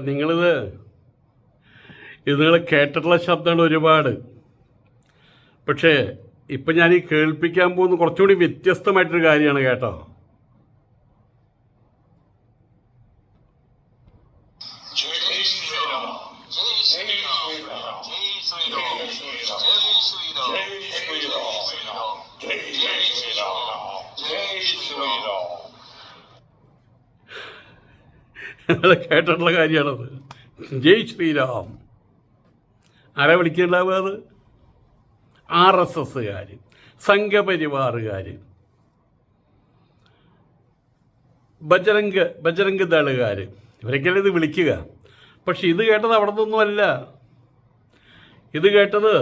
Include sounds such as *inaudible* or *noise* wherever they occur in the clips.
നിങ്ങളിത് ഇത് നിങ്ങൾ കേട്ടിട്ടുള്ള ശബ്ദങ്ങൾ ഒരുപാട്. പക്ഷേ ഇപ്പം ഞാൻ ഈ കേൾപ്പിക്കാൻ പോകുന്ന കുറച്ചുകൂടി വ്യത്യസ്തമായിട്ടൊരു കാര്യമാണ് കേട്ടോ. ശ്രീരാം ജയ് ശ്രീരാം ജയ് ശ്രീരാം. നിങ്ങൾ കേട്ടിട്ടുള്ള കാര്യമാണത്. ജയ് ശ്രീരാം. ആരാ വിളിക്കുന്നുണ്ടാവുക അത് ആർ എസ് എസ്സുകാർ സംഘപരിവാറുകാർ ബജരംഗ് ബജരംഗ് ദളുകാർ ഇവരൊക്കെയല്ലേ ഇത് വിളിക്കുക? പക്ഷെ ഇത് കേട്ടത് അവിടെ നിന്നൊന്നുമല്ല ഇത് കേട്ടത്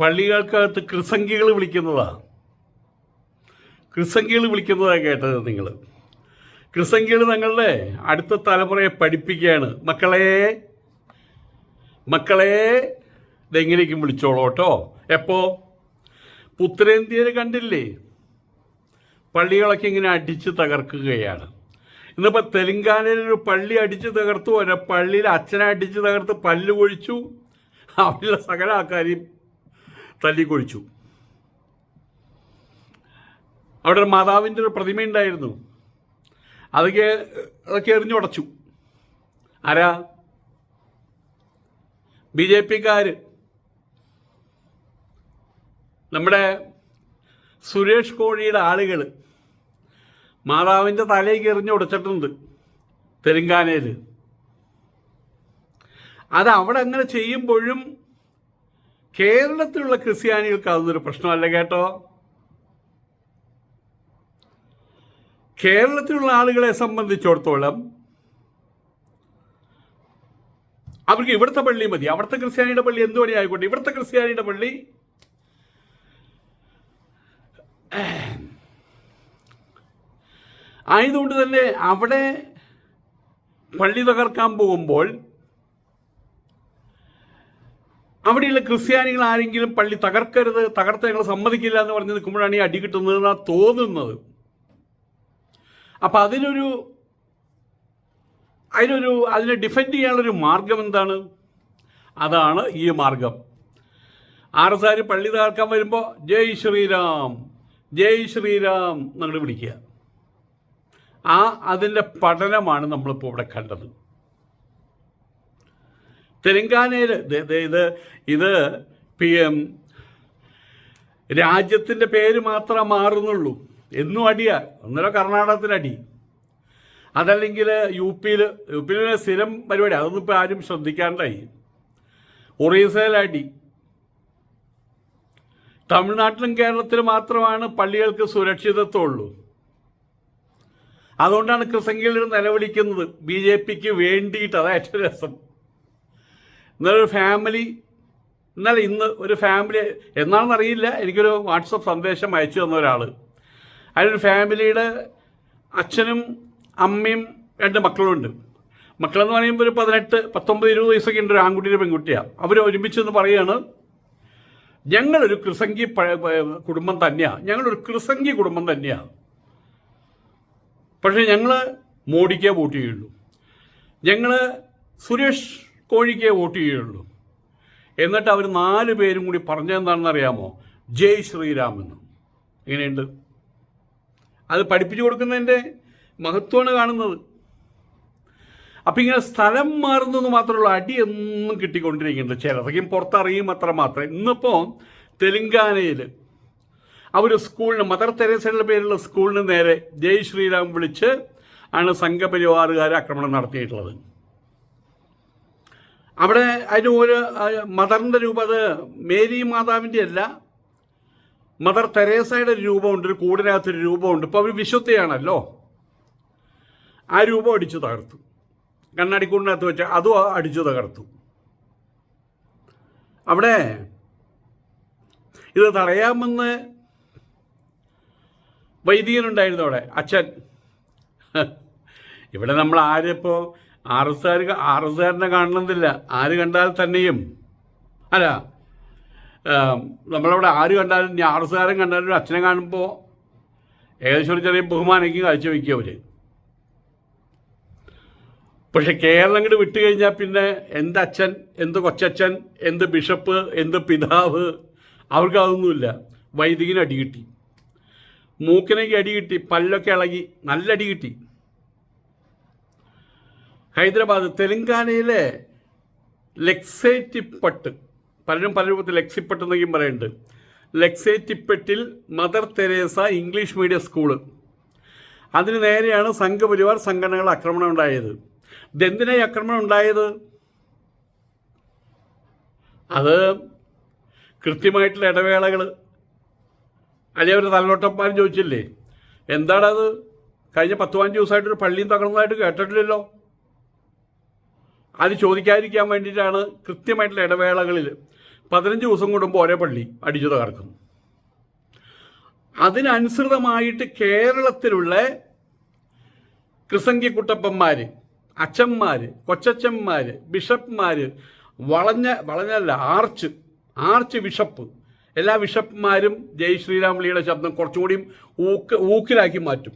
പള്ളികൾക്കകത്ത് കൃസംഗികൾ വിളിക്കുന്നതാ. കൃസംഗികൾ വിളിക്കുന്നതാണ് കേട്ടത് നിങ്ങൾ ക്രിസംഖ്യകൾ തങ്ങളുടെ അടുത്ത തലമുറയെ പഠിപ്പിക്കുകയാണ്. മക്കളെ മക്കളെ ഇതെങ്ങനെയൊക്കെയും വിളിച്ചോളൂ കേട്ടോ. എപ്പോ? ഉത്തരേന്ത്യയിൽ കണ്ടില്ലേ? പള്ളികളൊക്കെ ഇങ്ങനെ അടിച്ച് തകർക്കുകയാണ്. ഇന്നിപ്പോൾ തെലങ്കാനയിൽ ഒരു പള്ളി അടിച്ച് തകർത്തു. ഒരു പള്ളിയിൽ അച്ഛനെ അടിച്ച് തകർത്ത് പല്ല് കൊഴിച്ചു. അവരുടെ സകല ആൾക്കാരെയും തല്ലിക്കൊഴിച്ചു അവിടെ മാതാവിന്റെ ഒരു പ്രതിമ ഉണ്ടായിരുന്നു അതൊക്കെ അതൊക്കെ എറിഞ്ഞുടച്ചു ആരാ? ബി ജെ പിക്കാർ നമ്മുടെ സുരേഷ് കോഴിയുടെ ആളുകൾ മാതാവിന്റെ തലയ്ക്ക് എറിഞ്ഞുടച്ചിട്ടുണ്ട് തെലങ്കാനയിൽ അത് അവിടെ അങ്ങനെ ചെയ്യുമ്പോഴും കേരളത്തിലുള്ള ക്രിസ്ത്യാനികൾക്ക് അതൊന്നൊരു പ്രശ്നമല്ല കേട്ടോ. കേരളത്തിലുള്ള ആളുകളെ സംബന്ധിച്ചിടത്തോളം അവർക്ക് ഇവിടുത്തെ പള്ളി മതി. അവിടുത്തെ ക്രിസ്ത്യാനിയുടെ പള്ളി എന്തു പണി ആയിക്കോട്ടെ? ഇവിടുത്തെ ക്രിസ്ത്യാനിയുടെ പള്ളി ആയതുകൊണ്ട് തന്നെ അവിടെ പള്ളി തകർക്കാൻ പോകുമ്പോൾ അവിടെയുള്ള ക്രിസ്ത്യാനികൾ ആരെങ്കിലും പള്ളി തകർക്കരുത് തകർത്ത് ഞങ്ങൾ സമ്മതിക്കില്ല എന്ന് പറഞ്ഞ് നിൽക്കുമ്പോഴാണ് ഈ അടി കിട്ടുന്നതെന്നാണ് തോന്നുന്നത്. അപ്പം അതിനൊരു അതിനൊരു അതിനെ ഡിഫെൻഡ് ചെയ്യാനുള്ളൊരു മാർഗം എന്താണ്? അതാണ് ഈ മാർഗം. ആർ പള്ളി തകർക്കാൻ വരുമ്പോൾ ജയ് ശ്രീരാം ജയ് ശ്രീരാം നമ്മൾ വിളിക്കുക. ആ അതിന്റെ പഠനമാണ് നമ്മളിപ്പോൾ ഇവിടെ കണ്ടത്. തെലങ്കാനയിൽ ഇത് ഇത് പി എം രാജ്യത്തിന്റെ പേര് മാത്രമേ മാറുന്നുള്ളൂ. എന്നും അടിയാ. ഒന്നര കർണാടകത്തിൽ അടി അതല്ലെങ്കിൽ യു പിയിൽ യു പിയിൽ സ്ഥിരം പരിപാടി. അതൊന്നും ഇപ്പോൾ ആരും ശ്രദ്ധിക്കാണ്ടായി. ഒറീസയിൽ അടി തമിഴ്നാട്ടിലും കേരളത്തിലും മാത്രമാണ് പള്ളികൾക്ക് സുരക്ഷിതത്വമുള്ളൂ. അതുകൊണ്ടാണ് ക്രിസംഖ്യയിൽ നിലവിളിക്കുന്നത്. ബി ജെ പിക്ക് വേണ്ടിയിട്ട്. അതാ ഏറ്റവും രസം. എന്നാലൊരു ഫാമിലി ഇന്നലെ ഇന്ന് ഒരു ഫാമിലി എന്നാണെന്നറിയില്ല. എനിക്കൊരു വാട്സപ്പ് സന്ദേശം അയച്ചു തന്ന ഒരാൾ അതിലൊരു ഫാമിലിയുടെ അച്ഛനും അമ്മയും രണ്ട് മക്കളുണ്ട്. മക്കളെന്ന് പറയുമ്പോൾ ഒരു പതിനെട്ട് പത്തൊമ്പത് ഇരുപത് വയസ്സൊക്കെ ഉണ്ട് ഒരു ആൺകുട്ടിയുടെ പെൺകുട്ടിയാണ് അവർ ഒരുമിച്ചെന്ന് പറയുകയാണ് ഞങ്ങളൊരു കൃസംഗി കുടുംബം തന്നെയാണ് ഞങ്ങളൊരു കൃസംഗി കുടുംബം തന്നെയാണ് പക്ഷേ ഞങ്ങൾ മോഡിക്കേ വോട്ട് ചെയ്യുള്ളൂ. ഞങ്ങൾ സുരേഷ് കോഴിക്കേ വോട്ട് ചെയ്യുള്ളൂ. എന്നിട്ട് അവർ നാല് പേരും കൂടി പറഞ്ഞതെന്താണെന്ന് അറിയാമോ? ജയ് ശ്രീരാമെന്ന്. എങ്ങനെയുണ്ട്? അത് പഠിപ്പിച്ചു കൊടുക്കുന്നതിന്റെ മഹത്വമാണ് കാണുന്നത്. അപ്പം ഇങ്ങനെ സ്ഥലം മാറുന്നത് മാത്രമുള്ള അടി എന്നും കിട്ടിക്കൊണ്ടിരിക്കുന്നുണ്ട് ചിലതൊക്കെയും പുറത്തറിയും അത്ര മാത്രം. ഇന്നിപ്പോൾ തെലുങ്കാനയിൽ അവർ സ്കൂളിന് മദർ തെരേസയുടെ പേരുള്ള സ്കൂളിന് നേരെ ജയ് ശ്രീരാം വിളിച്ച് ആണ് സംഘപരിവാറുകാർ ആക്രമണം നടത്തിയിട്ടുള്ളത്. അവിടെ അതിന് ഒരു മദറിന്റെ രൂപം അത് മേരി മാതാവിന്റെ അല്ല മദർ തെരേസയുടെ ഒരു രൂപമുണ്ട് ഒരു കൂടിനകത്തൊരു രൂപമുണ്ട്. ഇപ്പോൾ അവർ വിശുദ്ധയാണല്ലോ. ആ രൂപം അടിച്ചു തകർത്തു. കണ്ണാടിക്കൂടിനകത്ത് വെച്ച് അതും അടിച്ചു തകർത്തു. അവിടെ ഇത് തടയാമെന്ന് വൈദികനുണ്ടായിരുന്നു അവിടെ അച്ഛൻ. ഇവിടെ നമ്മൾ ആരിപ്പോൾ R S R R S ആറിനെ കാണണമെന്നില്ല. ആര് കണ്ടാൽ തന്നെയും. അല്ല നമ്മളവിടെ ആര് കണ്ടാലും ഞാൻ ആർ കണ്ടാലും ഒരു അച്ഛനെ കാണുമ്പോൾ ഏകദേശം ഒരു ചെറിയ ബഹുമാനയ്ക്ക് കാഴ്ചവെക്കുക അവർ പക്ഷെ കേരളം ഇങ്ങോട്ട് വിട്ടു കഴിഞ്ഞാൽ പിന്നെ എന്ത് അച്ഛൻ എന്ത് കൊച്ചച്ഛൻ എന്ത് ബിഷപ്പ് എന്ത് പിതാവ് അവർക്ക് അതൊന്നുമില്ല. വൈദികന് അടി കിട്ടി. മൂക്കിനേക്ക് അടി കിട്ടി പല്ലൊക്കെ ഇളകി നല്ല അടി കിട്ടി. ഹൈദരാബാദ് തെലങ്കാനയിലെ ലെക്സേറ്റിപ്പട്ട് പലരും പല രൂപത്തിൽ ലക്സിപ്പെട്ടെന്നൊക്കെയും പറയുന്നുണ്ട്. ലക്സേറ്റിപ്പെട്ടിൽ mother Teresa English medium school. അതിന് നേരെയാണ് സംഘപരിവാർ സംഘടനകൾ ആക്രമണം ഉണ്ടായത്. ഇതെന്തിനായി ആക്രമണം ഉണ്ടായത്? അത് കൃത്യമായിട്ടുള്ള ഇടവേളകൾ അല്ലെങ്കിൽ അവർ തലനോട്ടന്മാരും ചോദിച്ചില്ലേ? എന്താണത്? കഴിഞ്ഞ പത്ത് പതിനഞ്ച് ദിവസമായിട്ടൊരു പള്ളിയും തകർന്നതായിട്ട് കേട്ടിട്ടില്ലല്ലോ. അത് ചോദിക്കാതിരിക്കാൻ വേണ്ടിയിട്ടാണ് കൃത്യമായിട്ടുള്ള ഇടവേളകളിൽ പതിനഞ്ച് ദിവസം കൂടുമ്പോൾ ഒരേ പള്ളി അടിച്ചു തകർക്കുന്നു. അതിനനുസൃതമായിട്ട് കേരളത്തിലുള്ള ക്രിസംഗി കുട്ടപ്പന്മാർ അച്ഛന്മാർ കൊച്ചച്ഛന്മാർ ബിഷപ്പ്മാർ വളഞ്ഞ വളഞ്ഞല്ല ആർച്ച് ആർച്ച് ബിഷപ്പ് എല്ലാ ബിഷപ്പ്മാരും ജയ് ശ്രീരാമളിയുടെ ശബ്ദം കുറച്ചുകൂടിയും ഊക്ക് ഊക്കിലാക്കി മാറ്റും.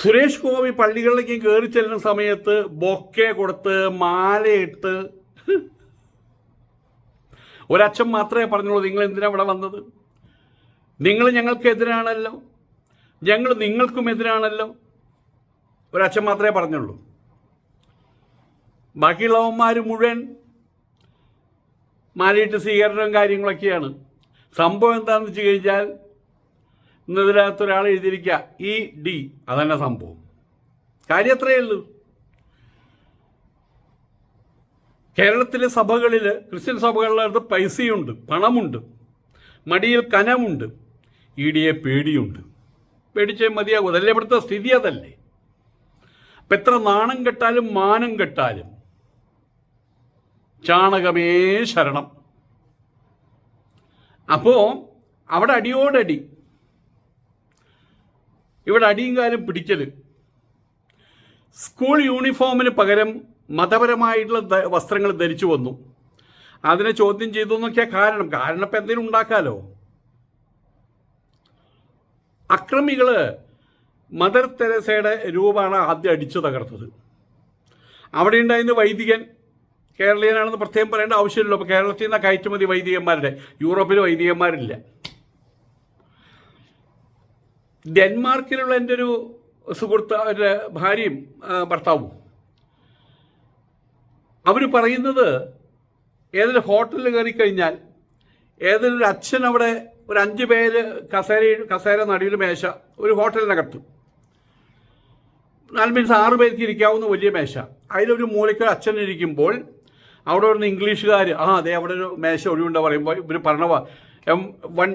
സുരേഷ് ഗോപി പള്ളികളിലേക്ക് കയറി ചെല്ലുന്ന സമയത്ത് ബൊക്കെ കൊടുത്ത് മാലയിട്ട് ഒരച്ഛൻ മാത്രമേ പറഞ്ഞുള്ളൂ നിങ്ങൾ എന്തിനാണ് ഇവിടെ വന്നത്? നിങ്ങൾ ഞങ്ങൾക്കെതിരാണല്ലോ ഞങ്ങൾ നിങ്ങൾക്കും എതിരാണല്ലോ. ഒരച്ഛൻ മാത്രമേ പറഞ്ഞുള്ളൂ. ബാക്കിയുള്ളവന്മാർ മുഴുവൻ മാലയിട്ട് സ്വീകരണവും കാര്യങ്ങളൊക്കെയാണ്. സംഭവം എന്താണെന്ന് വെച്ച് കഴിഞ്ഞാൽ ഇന്നതിനകത്ത് ഒരാൾ എഴുതിയിരിക്കുക ഇ ഡി അതന്നെ സംഭവം. കാര്യം അത്രയേ ഉള്ളൂ? കേരളത്തിലെ സഭകളിൽ ക്രിസ്ത്യൻ സഭകളിലടുത്ത് പൈസയുണ്ട് പണമുണ്ട് മടിയിൽ കനമുണ്ട് ഇ ഡിയെ പേടിയുണ്ട്. പേടിച്ചേ മതിയാകും അതല്ലേ ഇവിടുത്തെ സ്ഥിതി അതല്ലേ? അപ്പം എത്ര നാണം കെട്ടാലും മാനം കെട്ടാലും ചാണകമേ ശരണം. അപ്പോൾ അവിടെ അടിയോടടി ഇവിടെ അടിയും കാലും പിടിക്കൽ സ്കൂൾ യൂണിഫോമിന് പകരം മതപരമായിട്ടുള്ള വസ്ത്രങ്ങൾ ധരിച്ചു വന്നു. അതിനെ ചോദ്യം ചെയ്തു എന്നൊക്കെയാ കാരണം കാരണം ഇപ്പം എന്തെങ്കിലും ഉണ്ടാക്കാലോ? അക്രമികൾ മദർ തെരേസയുടെ രൂപമാണ് ആദ്യം അടിച്ചു തകർത്തത്. അവിടെ ഉണ്ടായിരുന്ന വൈദികൻ കേരളീയനാണെന്ന് പ്രത്യേകം പറയേണ്ട ആവശ്യമില്ലല്ലോ. അപ്പോൾ കേരളത്തിൽ നിന്ന് കയറ്റുമതി വൈദികന്മാരുടെ. യൂറോപ്പിൽ വൈദികന്മാരില്ല. ഡെൻമാർക്കിലുള്ള എന്റെ ഒരു സുഹൃത്ത് അവരുടെ ഭാര്യയും ഭർത്താവും. അവർ പറയുന്നത് ഏതൊരു ഹോട്ടലിൽ കയറി കഴിഞ്ഞാൽ ഏതൊരു അച്ഛൻ അവിടെ ഒരു അഞ്ച് പേര് കസേര കസേര നടുവിൽ മേശ ഒരു ഹോട്ടലിനകത്ത്. നാല് മീൻസ് ആറ് പേർക്ക് ഇരിക്കാവുന്ന വലിയ മേശ. അതിലൊരു മൂലയ്ക്ക് ഒരു അച്ഛൻ ഇരിക്കുമ്പോൾ അവിടെ വരുന്ന ഇംഗ്ലീഷുകാർ ആ അതെ അവിടെ ഒരു മേശ ഒഴിവുണ്ടെന്ന് പറയുമ്പോൾ ഇവർ പറഞ്ഞവ one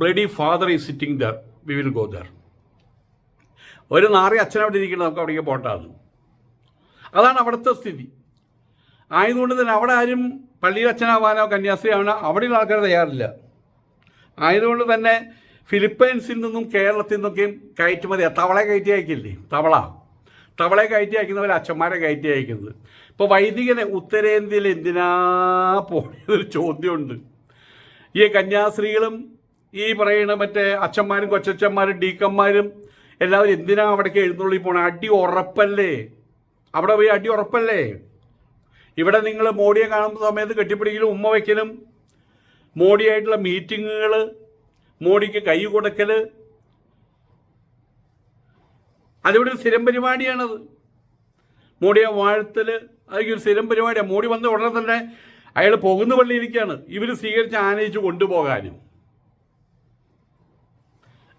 bloody father is sitting there. We will go there ഒരു നാറി അച്ഛൻ അവിടെ ഇരിക്കുന്നത് നമുക്ക് അവിടേക്ക് പോട്ടാന്ന് അതാണ് അവിടുത്തെ സ്ഥിതി. ആയതുകൊണ്ട് തന്നെ അവിടെ ആരും പള്ളിയിൽ അച്ഛനാവാനോ കന്യാസ്ത്രീയാവാനോ അവിടെയുള്ള ആൾക്കാർ തയ്യാറില്ല. ആയതുകൊണ്ട് തന്നെ ഫിലിപ്പൈൻസിൽ നിന്നും കേരളത്തിൽ നിന്നൊക്കെയും കയറ്റുമതി. തവളെ കയറ്റി അയക്കില്ലേ? തവള. തവളെ കയറ്റി അയക്കുന്നവർ അച്ഛന്മാരെ കയറ്റി അയക്കുന്നത്. ഇപ്പോൾ വൈദികനെ ഉത്തരേന്ത്യയിൽ എന്തിനാ പോയതൊരു ചോദ്യമുണ്ട്. ഈ കന്യാസ്ത്രീകളും ഈ പറയുന്ന മറ്റേ അച്ഛന്മാരും കൊച്ചച്ഛന്മാരും ഡീക്കന്മാരും എല്ലാവരും എന്തിനാ അവിടേക്ക് എഴുന്നള്ളി പോണേ? അടി ഉറപ്പല്ലേ? അവിടെ പോയി അടി ഉറപ്പല്ലേ? ഇവിടെ നിങ്ങൾ മോഡിയെ കാണുന്ന സമയത്ത് കെട്ടിപ്പിടിക്കലും ഉമ്മ വയ്ക്കലും മോഡിയായിട്ടുള്ള മീറ്റിങ്ങുകൾ മോഡിക്ക് കൈ കൊടുക്കൽ അതിവിടെ ഒരു സ്ഥിരം പരിപാടിയാണത്. മോഡിയെ വാഴ്ത്തൽ അതൊക്കെ ഒരു സ്ഥിരം പരിപാടിയാണ് മോഡി വന്ന ഉടനെ തന്നെ അയാൾ പോകുന്ന പള്ളിയിലേക്കാണ് ഇവർ സ്വീകരിച്ച് ആനയിച്ച് കൊണ്ടുപോകാനും.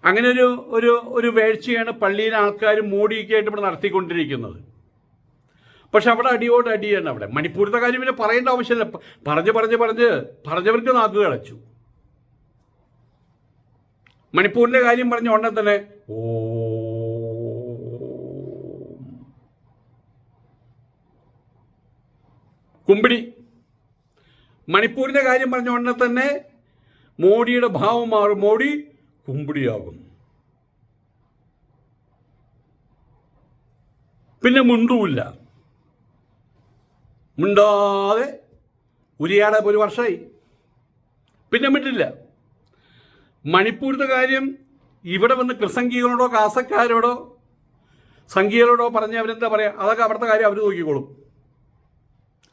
അങ്ങനെ ഒരു ഒരു ഒരു വേഴ്ചയാണ് പള്ളിയിലെ ആൾക്കാർ മോഡിയൊക്കെ ആയിട്ട് ഇവിടെ നടത്തിക്കൊണ്ടിരിക്കുന്നത്. പക്ഷെ അവിടെ അടിയോട് അടിയാണ് അവിടെ. മണിപ്പൂരത്തെ കാര്യം പിന്നെ പറയേണ്ട ആവശ്യമില്ല. പറഞ്ഞ് പറഞ്ഞ് പറഞ്ഞ് പറഞ്ഞവർക്ക് നാക്ക് കളച്ചു. മണിപ്പൂരിന്റെ കാര്യം പറഞ്ഞ ഉടനെ തന്നെ ഓ കുമ്പിടി. മണിപ്പൂരിന്റെ കാര്യം പറഞ്ഞ ഉടനെ തന്നെ മോഡിയുടെ ഭാവം മാറും. മോഡി കുമ്പിടിയാകും. പിന്നെ മുണ്ടുമില്ല മിണ്ടാതെ ഉരിയാടെ ഒരു വർഷമായി പിന്നെ മിണ്ടില്ല. മണിപ്പൂരിന്റെ കാര്യം ഇവിടെ വന്ന് കൃസംഗികളോടോ കാസക്കാരോടോ സംഘികളോടോ പറഞ്ഞ് അവരെന്താ പറയുക അതൊക്കെ അവിടുത്തെ കാര്യം അവർ നോക്കിക്കോളും.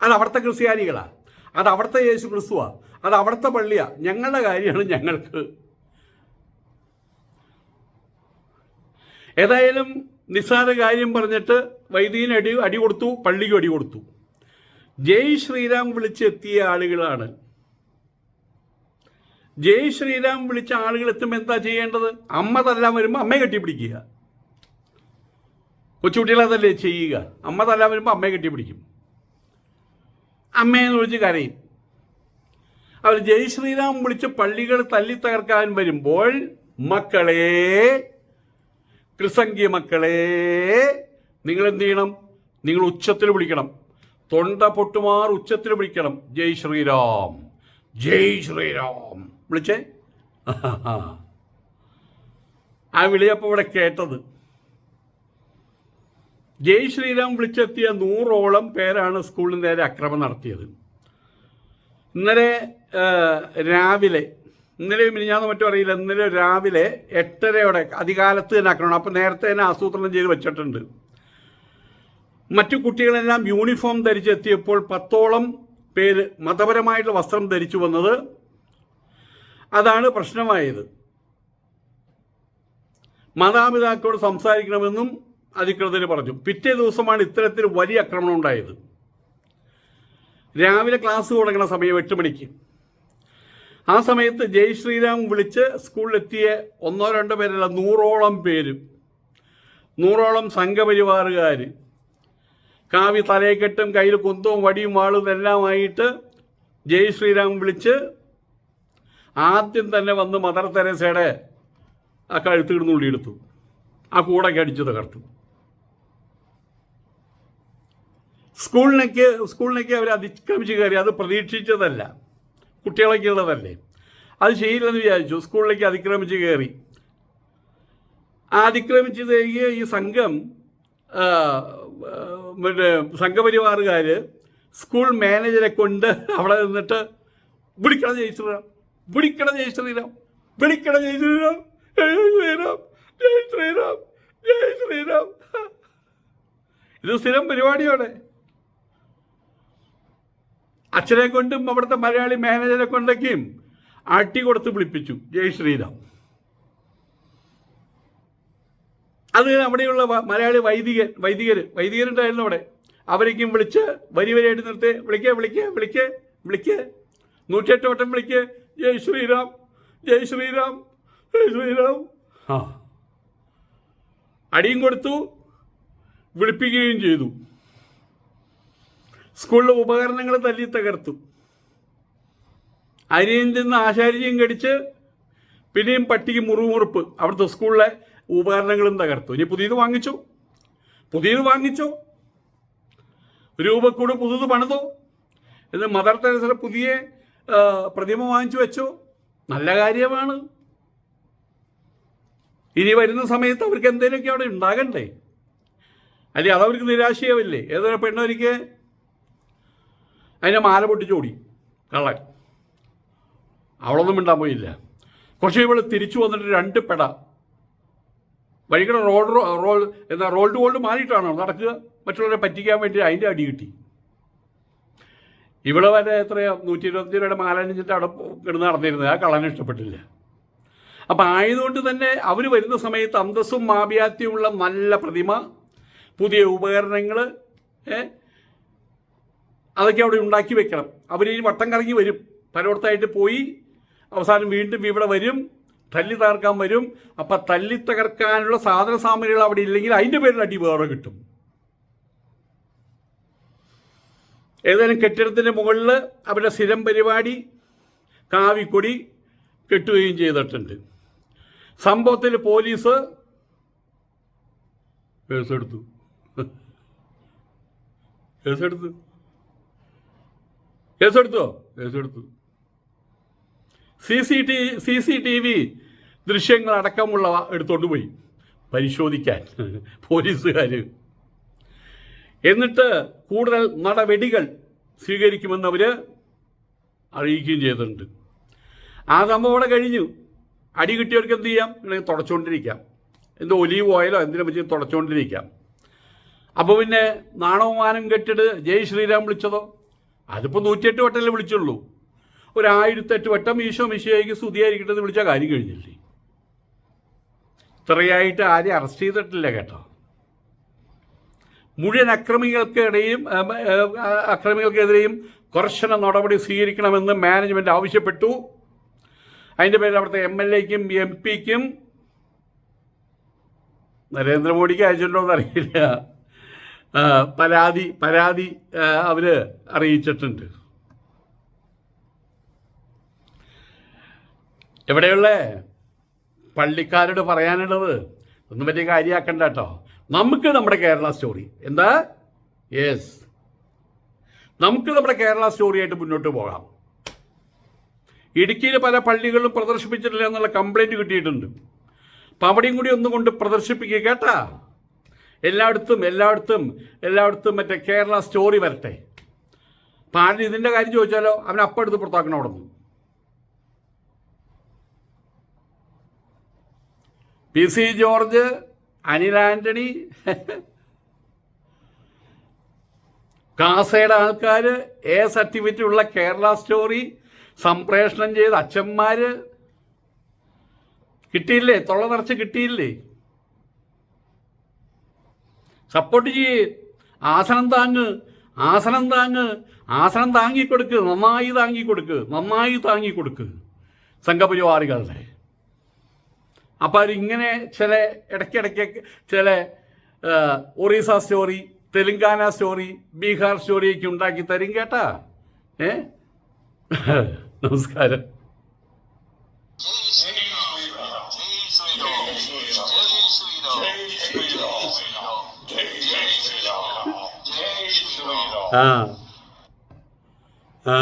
അത് അവിടുത്തെ ക്രിസ്ത്യാനികളാ. അത് അവിടുത്തെ യേശു ക്രിസ്തുവാ. അത് അവിടുത്തെ പള്ളിയാ. ഞങ്ങളുടെ കാര്യമാണ് ഞങ്ങൾക്ക് ഏതായാലും നിസ്സാര കാര്യം പറഞ്ഞിട്ട് വൈദികന് അടി അടി കൊടുത്തു പള്ളിക്കും അടി കൊടുത്തു. ജയ് ശ്രീരാം വിളിച്ചെത്തിയ ആളുകളാണ്. ജയ് ശ്രീരാം വിളിച്ച ആളുകൾ എത്തുമ്പോൾ എന്താ ചെയ്യേണ്ടത്? അമ്മ തല്ലാൻ വരുമ്പോൾ അമ്മയെ കെട്ടിപ്പിടിക്കുക. കൊച്ചുകുട്ടികളതല്ലേ ചെയ്യുക? അമ്മ തല്ലാൻ വരുമ്പോൾ അമ്മയെ കെട്ടിപ്പിടിക്കും. അമ്മയെന്ന് വിളിച്ച് കരയും. അവർ ജയ് ശ്രീരാം വിളിച്ച് പള്ളികൾ തല്ലി തകർക്കാൻ വരുമ്പോൾ മക്കളെ ക്രിസംഖ്യ മക്കളെ നിങ്ങൾ എന്ത് ചെയ്യണം? നിങ്ങൾ ഉച്ചത്തിൽ വിളിക്കണം. തൊണ്ട പൊട്ടുമാർ ഉച്ചത്തിൽ വിളിക്കണം. ജയ് ശ്രീരാം. ജയ് ശ്രീരാം. വിളിച്ചേ? *laughs* ആ വിളിയപ്പോൾ ഇവിടെ കേട്ടത്. ജയ് ശ്രീരാം വിളിച്ചെത്തിയ നൂറോളം പേരാണ് സ്കൂളിന് നേരെ അക്രമം നടത്തിയത്. ഇന്നലെ രാവിലെ ഇന്നലെ മിനിഞ്ഞാന്ന് മറ്റും അറിയില്ല. ഇന്നലെ രാവിലെ എട്ടരയോടെ അധികാലത്ത് തന്നെ ആക്കണം അപ്പം നേരത്തെ തന്നെ ആസൂത്രണം ചെയ്ത് വെച്ചിട്ടുണ്ട്. മറ്റു കുട്ടികളെല്ലാം യൂണിഫോം ധരിച്ചെത്തിയപ്പോൾ പത്തോളം പേര് മതപരമായിട്ടുള്ള വസ്ത്രം ധരിച്ചു വന്നത് അതാണ് പ്രശ്നമായത്. മാതാപിതാക്കളോട് സംസാരിക്കണമെന്നും അധികൃതർ പറഞ്ഞു. പിറ്റേ ദിവസമാണ് ഇത്തരത്തിൽ വലിയ ആക്രമണം ഉണ്ടായത്. രാവിലെ ക്ലാസ് തുടങ്ങുന്ന സമയം എട്ട് മണിക്ക്. ആ സമയത്ത് ജയ് ശ്രീരാം വിളിച്ച് സ്കൂളിലെത്തിയ ഒന്നോ രണ്ടോ പേരല്ല നൂറോളം പേരും. നൂറോളം സംഘപരിവാറുകാർ കാവി തലയെക്കെട്ടും കയ്യിൽ കുന്തവും വടിയും വാളും എല്ലാമായിട്ട് ജയ് ശ്രീരാം വിളിച്ച് ആദ്യം തന്നെ വന്ന് മദർ തെരേസയുടെ ആ കഴുത്ത് കിടന്നുള്ളിയെടുത്തു ആ കൂടൊക്കെ അടിച്ചു തകർത്തു. സ്കൂളിലേക്ക് സ്കൂളിലേക്ക് അവർ അതിക്രമിച്ച് കയറി. അത് പ്രതീക്ഷിച്ചതല്ല. കുട്ടികളൊക്കെ ഉള്ളതല്ലേ അത് ചെയ്യില്ലെന്ന് വിചാരിച്ചു. സ്കൂളിലേക്ക് അതിക്രമിച്ച് കയറി. അതിക്രമിച്ച് കയറിയ ഈ സംഘം പിന്നെ സംഘപരിവാറുകാർ സ്കൂൾ മാനേജരെ കൊണ്ട് അവിടെ നിന്നിട്ട് വിളിക്കണം ജയിച്ചിടാം വിളിക്കണം ജയിച്ചിടാം വിളിക്കണം ജയിച്ചിടാം ജയ് ശ്രീറാം ജയ് ഇത് സ്ഥിരം പരിപാടിയാണ്. അച്ഛനെ കൊണ്ടും അവിടുത്തെ മലയാളി മാനേജറെ കൊണ്ടൊക്കെയും അട്ടി കൊടുത്ത് വിളിപ്പിച്ചു. ജയ് ശ്രീരാം. അത് അവിടെയുള്ള മലയാളി വൈദികൻ വൈദികർ വൈദികരുണ്ടായിരുന്നു അവിടെ. അവരേക്കും വിളിച്ച് വരി വരിയായിട്ട് നിർത്തി വിളിക്കേ വിളിക്കേ വിളിക്കേ വിളിക്കേ. നൂറ്റിയെട്ട് വട്ടം വിളിക്കേ. ജയ് ശ്രീരാം ജയ് ശ്രീരാം ജയ് ശ്രീരാം. ആ. അടിയും കൊടുത്തു വിളിപ്പിക്കുകയും ചെയ്തു. സ്കൂളിലെ ഉപകരണങ്ങൾ തല്ലി തകർത്തു. അരിയും നിന്ന് ആശാരിയും കടിച്ച് പിന്നെയും പട്ടിക്ക് മുറിവുമുറുപ്പ് അവിടുത്തെ സ്കൂളിലെ ഉപകരണങ്ങളും തകർത്തു. ഇനി പുതിയത് വാങ്ങിച്ചു. പുതിയത് വാങ്ങിച്ചു. രൂപക്കൂട് പുതിയത് പണിതു. എന്ന് മദർ തെരേസയുടെ പുതിയ പ്രതിമ വാങ്ങിച്ചു വെച്ചു. നല്ല കാര്യമാണ്. ഇനി വരുന്ന സമയത്ത് അവർക്ക് എന്തെങ്കിലുമൊക്കെ അവിടെ ഉണ്ടാകണ്ടേ? അല്ലെ അതവർക്ക് നിരാശയാവില്ലേ? ഏതൊരു പെണ്ണൊരിക്കൽ അതിനെ മാല പൊട്ടിച്ചോടി കള്ളൻ. അവളൊന്നും മിണ്ടാൻ പോയില്ല. കുറച്ച് ഇവൾ തിരിച്ചു വന്നിട്ട് രണ്ട് പെട. വഴിക്കട റോഡ് റോൾ എന്താ റോൾഡ് മാറിയിട്ടാണോ നടക്കുക? മറ്റുള്ളവരെ പറ്റിക്കാൻ വേണ്ടി അതിന്റെ അടി കിട്ടി. ഇവിടെ വരെ എത്രയാ? നൂറ്റി ഇരുപത്തി രൂപയുടെ മാല അണിഞ്ഞിട്ട് അവിടെ കിടന്ന് നടന്നിരുന്നത്. ആ കള്ളനെ ഇഷ്ടപ്പെട്ടില്ല. അപ്പം ആയതുകൊണ്ട് തന്നെ അവർ വരുന്ന സമയത്ത് അന്തസ്സും മാപിയാത്യമുള്ള നല്ല പ്രതിമ പുതിയ ഉപകരണങ്ങൾ അതൊക്കെ അവിടെ ഉണ്ടാക്കി വെക്കണം. അവർ ഈ വട്ടം കറങ്ങി വരും. പലയിടത്തായിട്ട് പോയി അവസാനം വീണ്ടും ഇവിടെ വരും. തല്ലി തകർക്കാൻ വരും. അപ്പം തല്ലി തകർക്കാനുള്ള സാധന സാമഗ്രികൾ അവിടെ ഇല്ലെങ്കിൽ അതിന്റെ പേരിൽ അടി വേറെ കിട്ടും. ഏതായാലും കെട്ടിടത്തിന്റെ മുകളിൽ അവരുടെ സ്ഥിരം പരിപാടി കാവിക്കൊടി കെട്ടുകയും ചെയ്തിട്ടുണ്ട്. സംഭവത്തിൽ പോലീസ് കേസെടുത്തു. കേസെടുത്തു. കേസെടുത്തോ? കേസെടുത്തു. C C T C C T V ദൃശ്യങ്ങൾ അടക്കമുള്ളവ എടുത്തോണ്ട് പോയി പരിശോധിക്കാൻ *laughs* പോലീസുകാർ എന്നിട്ട് കൂടുതൽ നടപടികൾ സ്വീകരിക്കുമെന്ന് അവർ അറിയിക്കുകയും ചെയ്തിട്ടുണ്ട്. ആ സംഭവം അവിടെ കഴിഞ്ഞു. അടി കിട്ടിയവർക്ക് എന്ത് ചെയ്യാം? ഇല്ലെങ്കിൽ തുടച്ചുകൊണ്ടിരിക്കാം എന്തോ ഒലീവ് ഓയിലോ എന്തിനെ വെച്ച് തുടച്ചുകൊണ്ടിരിക്കാം അപ്പോൾ പിന്നെ നാണവമാനം കെട്ടിട്ട് ജയ് ശ്രീരാം വിളിച്ചതോ? അതിപ്പോൾ നൂറ്റിയെട്ട് വട്ടമല്ലേ വിളിച്ചുള്ളൂ. ഒരു ആയിരത്തെട്ട് വട്ടം ഈശോ മിശിയായിക്ക് സ്തുതിയായിരിക്കട്ടെ എന്ന് വിളിച്ചാൽ കാര്യം കഴിഞ്ഞില്ലേ? ഇത്രയായിട്ട് ആരെയും അറസ്റ്റ് ചെയ്തിട്ടില്ല കേട്ടോ. മുഴുവൻ അക്രമികൾക്കിടയും അക്രമികൾക്കെതിരെയും കർശന നടപടി സ്വീകരിക്കണമെന്ന് മാനേജ്മെന്റ് ആവശ്യപ്പെട്ടു. അതിന്റെ പേരിൽ അവിടുത്തെ എം എൽ എക്കും എം പിക്കും നരേന്ദ്രമോദിക്ക് അയച്ചിട്ടുണ്ടോ എന്നറിയില്ല പരാതി പരാതി അവർ അറിയിച്ചിട്ടുണ്ട്. എവിടെയുള്ള പള്ളിക്കാരോട് പറയാനുള്ളത്? ഒന്നും വലിയ കാര്യമാക്കണ്ട കേട്ടോ. നമുക്ക് നമ്മുടെ കേരള സ്റ്റോറി. എന്താ? യെസ് നമുക്ക് നമ്മുടെ കേരള സ്റ്റോറിയായിട്ട് മുന്നോട്ട് പോകാം. ഇടുക്കിയിൽ പല പള്ളികളും പ്രദർശിപ്പിച്ചിട്ടില്ല എന്നുള്ള കംപ്ലൈന്റ് കിട്ടിയിട്ടുണ്ട്. അപ്പം അവിടെയും കൂടി ഒന്നും കൊണ്ട് പ്രദർശിപ്പിക്കുക കേട്ടാ? എല്ലായിടത്തും എല്ലായിടത്തും എല്ലായിടത്തും മറ്റേ കേരള സ്റ്റോറി വരട്ടെ. അപ്പം ഇതിന്റെ കാര്യം ചോദിച്ചാലോ? അവൻ അപ്പം എടുത്ത് പുറത്താക്കണം അവിടെ നിന്ന്. പി സി ജോർജ് അനിൽ ആന്റണി കാസയുടെ ആൾക്കാർ എ സർട്ടിഫിക്കറ്റ് ഉള്ള കേരള സ്റ്റോറി സംപ്രേഷണം ചെയ്ത അച്ഛന്മാർ കിട്ടിയില്ലേ? തൊള്ള നിറച്ച് കിട്ടിയില്ലേ? സപ്പോർട്ട് ചെയ്യേ. ആസനം താങ്ങ്. ആസനം താങ്ങ്. ആസനം താങ്ങിക്കൊടുക്ക്. നന്നായി താങ്ങിക്കൊടുക്ക്. നന്നായി താങ്ങിക്കൊടുക്ക്. സംഘപരിവാറികളുടെ. അപ്പോൾ അവരിങ്ങനെ ചില ഇടയ്ക്കിടയ്ക്ക് ചില ഒറീസ സ്റ്റോറി തെലുങ്കാന സ്റ്റോറി ബീഹാർ സ്റ്റോറിയൊക്കെ ഉണ്ടാക്കി തരും കേട്ടാ. ഏ? നമസ്കാരം. ശ്രീരാം ജയ് ശ്രീരാം ആ ആ